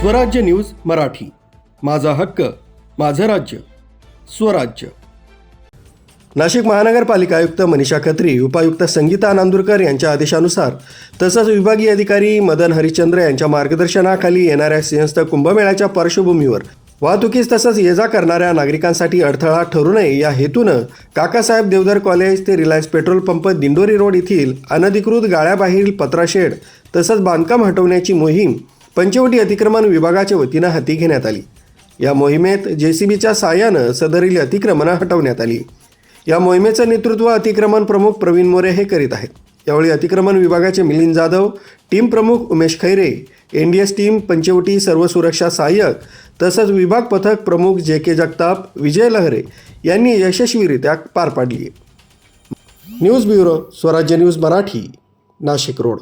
स्वराज्य न्यूज मराठी. माझा हक्क माझं राज्य स्वराज्य. नाशिक महानगरपालिका आयुक्त मनीषा खत्री उपायुक्त संगीता नांदुरकर यांच्या आदेशानुसार तसंच विभागीय अधिकारी मदन हरिश्चंद्र यांच्या मार्गदर्शनाखाली येणाऱ्या सिंहस्थ कुंभमेळ्याच्या पार्श्वभूमीवर वाहतुकीस तसंच ये जा करणाऱ्या नागरिकांसाठी अडथळा ठरू नये या हेतूनं काकासाहेब देवधर कॉलेज ते Reliance petrol pump Dindori road येथील अनधिकृत गाळ्याबाहेरील पत्राशेड तसंच बांधकाम हटवण्याची मोहीम पंचवटी अतिक्रमण विभागाच्या वतीनं हाती घेण्यात आली. या मोहिमेत जेसीबीच्या साहाय्यानं सदरील अतिक्रमणं हटवण्यात आली. या मोहिमेचं नेतृत्व अतिक्रमण प्रमुख प्रवीण मोरे हे करीत आहेत. यावेळी अतिक्रमण विभागाचे मिलिंद जाधव टीम प्रमुख Umesh Khaire N D S team Panchavati सर्व सुरक्षा सहाय्यक तसंच विभाग पथक प्रमुख जे के जगताप विजय लहरे यांनी यशस्वीरित्या पार पाडली news bureau Swarajya news Marathi Nashik road.